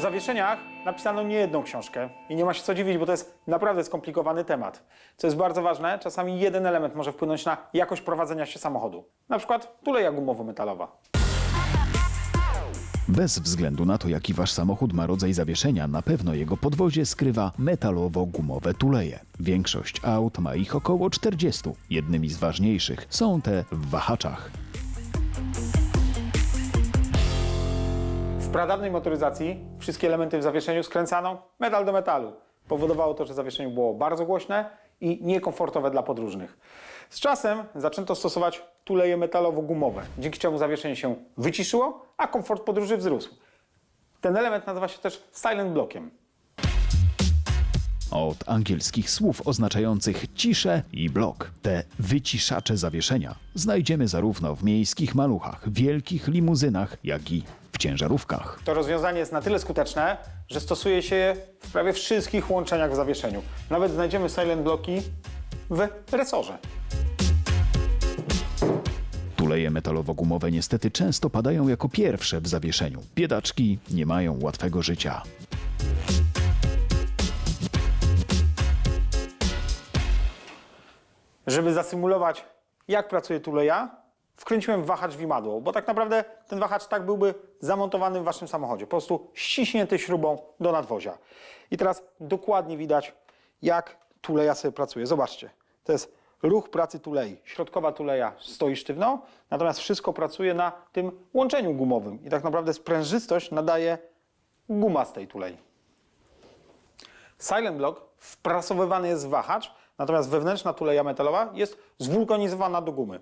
O zawieszeniach napisano niejedną książkę i nie ma się co dziwić, bo to jest naprawdę skomplikowany temat. Co jest bardzo ważne, czasami jeden element może wpłynąć na jakość prowadzenia się samochodu. Na przykład tuleja gumowo-metalowa. Bez względu na to, jaki wasz samochód ma rodzaj zawieszenia, na pewno jego podwozie skrywa metalowo-gumowe tuleje. Większość aut ma ich około 40. Jednymi z ważniejszych są te w wahaczach. Pradawnej motoryzacji wszystkie elementy w zawieszeniu skręcano metal do metalu. Powodowało to, że zawieszenie było bardzo głośne i niekomfortowe dla podróżnych. Z czasem zaczęto stosować tuleje metalowo-gumowe, dzięki czemu zawieszenie się wyciszyło, a komfort podróży wzrósł. Ten element nazywa się też silent blockiem. Od angielskich słów oznaczających ciszę i blok. Te wyciszacze zawieszenia znajdziemy zarówno w miejskich maluchach, wielkich limuzynach, jak i ciężarówkach. To rozwiązanie jest na tyle skuteczne, że stosuje się je w prawie wszystkich łączeniach w zawieszeniu. Nawet znajdziemy silent bloki w resorze. Tuleje metalowo-gumowe niestety często padają jako pierwsze w zawieszeniu. Biedaczki nie mają łatwego życia. Żeby zasymulować, jak pracuje tuleja, wkręciłem wahacz w imadło, bo tak naprawdę ten wahacz tak byłby zamontowany w waszym samochodzie, po prostu ściśnięty śrubą do nadwozia. I teraz dokładnie widać, jak tuleja sobie pracuje. Zobaczcie, to jest ruch pracy tulei. Środkowa tuleja stoi sztywno, natomiast wszystko pracuje na tym łączeniu gumowym. I tak naprawdę sprężystość nadaje guma z tej tulei. Silent Block wprasowywany jest w wahacz, natomiast wewnętrzna tuleja metalowa jest zwulkanizowana do gumy.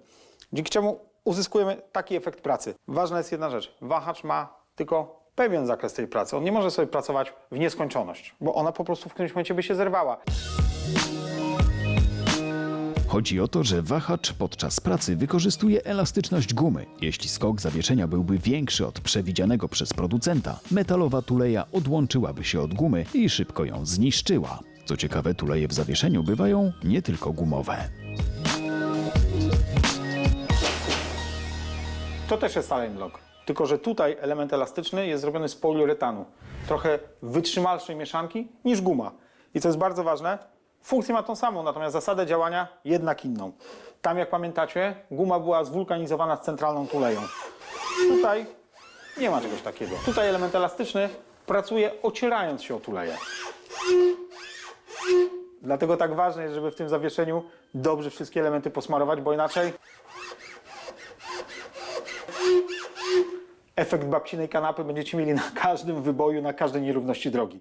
Dzięki czemu uzyskujemy taki efekt pracy. Ważna jest jedna rzecz. Wahacz ma tylko pewien zakres tej pracy. On nie może sobie pracować w nieskończoność, bo ona po prostu w którymś momencie by się zerwała. Chodzi o to, że wahacz podczas pracy wykorzystuje elastyczność gumy. Jeśli skok zawieszenia byłby większy od przewidzianego przez producenta, metalowa tuleja odłączyłaby się od gumy i szybko ją zniszczyła. Co ciekawe, tuleje w zawieszeniu bywają nie tylko gumowe. To też jest silent block. Tylko, że tutaj element elastyczny jest zrobiony z poliuretanu. Trochę wytrzymalszej mieszanki niż guma. I co jest bardzo ważne, funkcję ma tą samą, natomiast zasadę działania jednak inną. Tam, jak pamiętacie, guma była zwulkanizowana z centralną tuleją. Tutaj nie ma czegoś takiego. Tutaj element elastyczny pracuje ocierając się o tuleję. Dlatego tak ważne jest, żeby w tym zawieszeniu dobrze wszystkie elementy posmarować, bo inaczej efekt babcinej kanapy będziecie mieli na każdym wyboju, na każdej nierówności drogi.